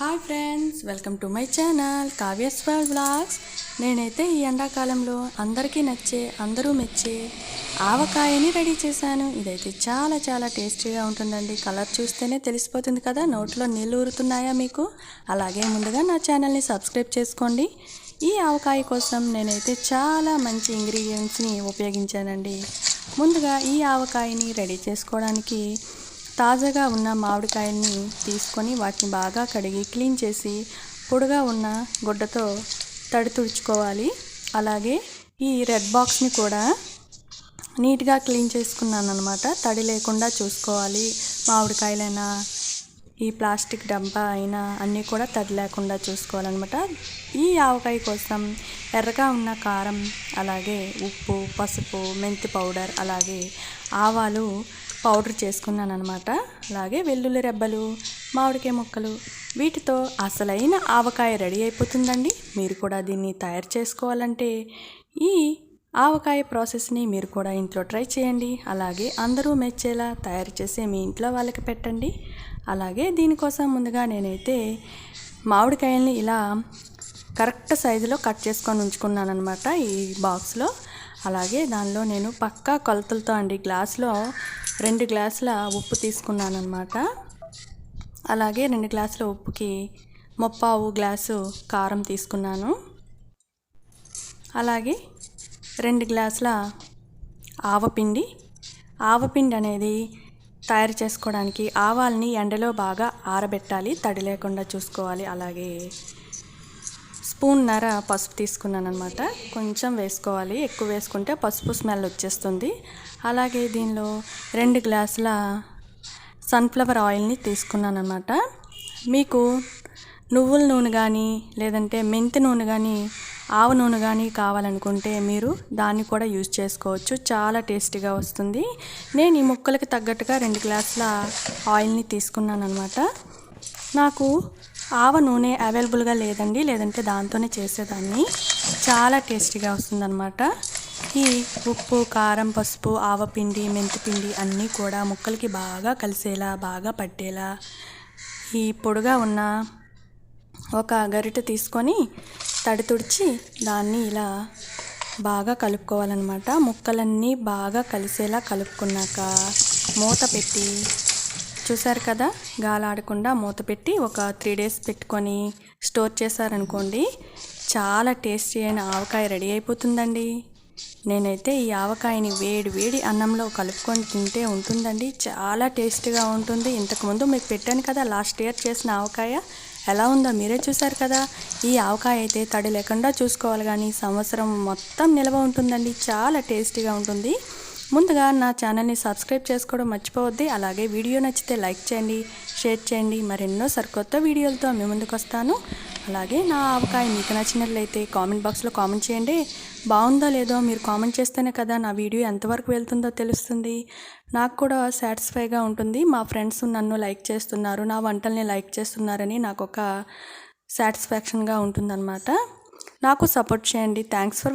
Hi friends welcome to my channel Kavyaswar blogs నేనైతే ఈ ఎండాకాలంలో అందరికీ నచ్చే అందరూ మెచ్చే ఆవకాయని రెడీ చేశాను. ఇదైతే చాలా చాలా టేస్టీగా ఉంటుందండి. కలర్ చూస్తేనే తెలిసిపోతుంది కదా నోట్లో నీళ్ళు ఊరుతున్నాయా మీకు? అలాగే ముందుగా నా ఛానల్ని సబ్స్క్రైబ్ చేసుకోండి. ఈ ఆవకాయ కోసం నేనైతే చాలా మంచి ఇంగ్రీడియంట్స్ని ఉపయోగించానండి. ముందుగా ఈ ఆవకాయని రెడీ చేసుకోవడానికి తాజాగా ఉన్న మామిడికాయల్ని తీసుకొని వాటిని బాగా కడిగి క్లీన్ చేసి పొడిగా ఉన్న గుడ్డతో తడి తుడుచుకోవాలి. అలాగే ఈ రెడ్ బాక్స్ని కూడా నీట్గా క్లీన్ చేసుకున్నాను అనమాట తడి లేకుండా చూసుకోవాలి. మామిడికాయలైనా ఈ ప్లాస్టిక్ డబ్బా అయినా అన్నీ కూడా తడి లేకుండా చూసుకోవాలన్నమాట. ఈ ఆవకాయ కోసం ఎర్రగా ఉన్న కారం అలాగే ఉప్పు పసుపు మెంతి పౌడర్ అలాగే ఆవాలు పౌడర్ చేసుకున్నాను అనమాట అలాగే వెల్లుల్లి రెబ్బలు మామిడికాయ ముక్కలు వీటితో అసలైన ఆవకాయ రెడీ అయిపోతుందండి. మీరు కూడా దీన్ని తయారు చేసుకోవాలంటే ఈ ఆవకాయ ప్రాసెస్ని మీరు కూడా ఇంట్లో ట్రై చేయండి. అలాగే అందరూ మెచ్చేలా తయారు చేసి మీ ఇంట్లో వాళ్ళకి పెట్టండి. అలాగే దీనికోసం ముందుగా నేనైతే మామిడికాయల్ని ఇలా కరెక్ట్ సైజులో కట్ చేసుకొని ఉంచుకున్నాను అనమాట ఈ బాక్స్లో. అలాగే దానిలో నేను పక్కా కొలతలతో అండి గ్లాస్లో రెండు గ్లాసుల ఉప్పు తీసుకున్నాను అనమాట అలాగే రెండు గ్లాసుల ఉప్పుకి ముప్పావు గ్లాసు కారం తీసుకున్నాను. అలాగే రెండు గ్లాసుల ఆవపిండి. ఆవపిండి అనేది తయారు చేసుకోవడానికి ఆవాల్ని ఎండలో బాగా ఆరబెట్టాలి తడి లేకుండా చూసుకోవాలి. అలాగే స్పూన్ నర పసుపు తీసుకున్నాను అనమాట కొంచెం వేసుకోవాలి. ఎక్కువ వేసుకుంటే పసుపు స్మెల్ వచ్చేస్తుంది. అలాగే దీనిలో రెండు గ్లాసుల సన్ఫ్లవర్ ఆయిల్ని తీసుకున్నాను అనమాట మీకు నువ్వుల నూనె కానీ లేదంటే మెంతి నూనె కానీ ఆవ నూనె కానీ కావాలనుకుంటే మీరు దాన్ని కూడా యూజ్ చేసుకోవచ్చు. చాలా టేస్టీగా వస్తుంది. నేను ఈ ముక్కలకి తగ్గట్టుగా రెండు గ్లాసుల ఆయిల్ని తీసుకున్నాను అనమాట నాకు ఆవ నూనె అవైలబుల్గా లేదండి. లేదంటే దాంతోనే చేసేదాన్ని. చాలా టేస్టీగా వస్తుందన్నమాట. ఈ ఉప్పు కారం పసుపు ఆవపిండి మెంతిపిండి అన్నీ కూడా ముక్కలకి బాగా కలిసేలా బాగా పట్టేలా ఈ పొడుగా ఉన్న ఒక గరిట తీసుకొని తడి తుడిచి దాన్ని ఇలా బాగా కలుపుకోవాలన్నమాట. ముక్కలన్నీ బాగా కలిసేలా కలుపుకున్నాక మూత పెట్టి చూసారు కదా? గాలాడకుండా మూత పెట్టి ఒక త్రీ డేస్ పెట్టుకొని స్టోర్ చేశారనుకోండి చాలా టేస్టీ అయిన ఆవకాయ రెడీ అయిపోతుందండి. నేనైతే ఈ ఆవకాయని వేడి వేడి అన్నంలో కలుపుకొని తింటే ఉంటుందండి. చాలా టేస్టీగా ఉంటుంది. ఇంతకుముందు మీకు పెట్టాను కదా లాస్ట్ ఇయర్ చేసిన ఆవకాయ. ఎలా ఉందో మీరే చూసారు కదా. ఈ ఆవకాయ అయితే తడి లేకుండా చూసుకోవాలి కానీ సంవత్సరం మొత్తం నిల్వ ఉంటుందండి. చాలా టేస్టీగా ఉంటుంది. ముందుగా నా ఛానల్ని సబ్స్క్రైబ్ చేసుకోవడం మర్చిపోవద్ది. అలాగే వీడియో నచ్చితే లైక్ చేయండి షేర్ చేయండి. మరెన్నో సరికొత్త వీడియోలతో మీ ముందుకు వస్తాను. అలాగే నా ఆవకాయ మీకు నచ్చినట్లయితే కామెంట్ బాక్స్లో కామెంట్ చేయండి. బాగుందో లేదో మీరు కామెంట్ చేస్తేనే కదా నా వీడియో ఎంతవరకు వెళ్తుందో తెలుస్తుంది. నాకు కూడా సాటిస్ఫైగా ఉంటుంది. మా ఫ్రెండ్స్ నన్ను లైక్ చేస్తున్నారు. నా వంటల్ని లైక్ చేస్తున్నారని నాకు ఒక సాటిస్ఫాక్షన్గా ఉంటుందన్నమాట. నాకు సపోర్ట్ చేయండి. Thanks for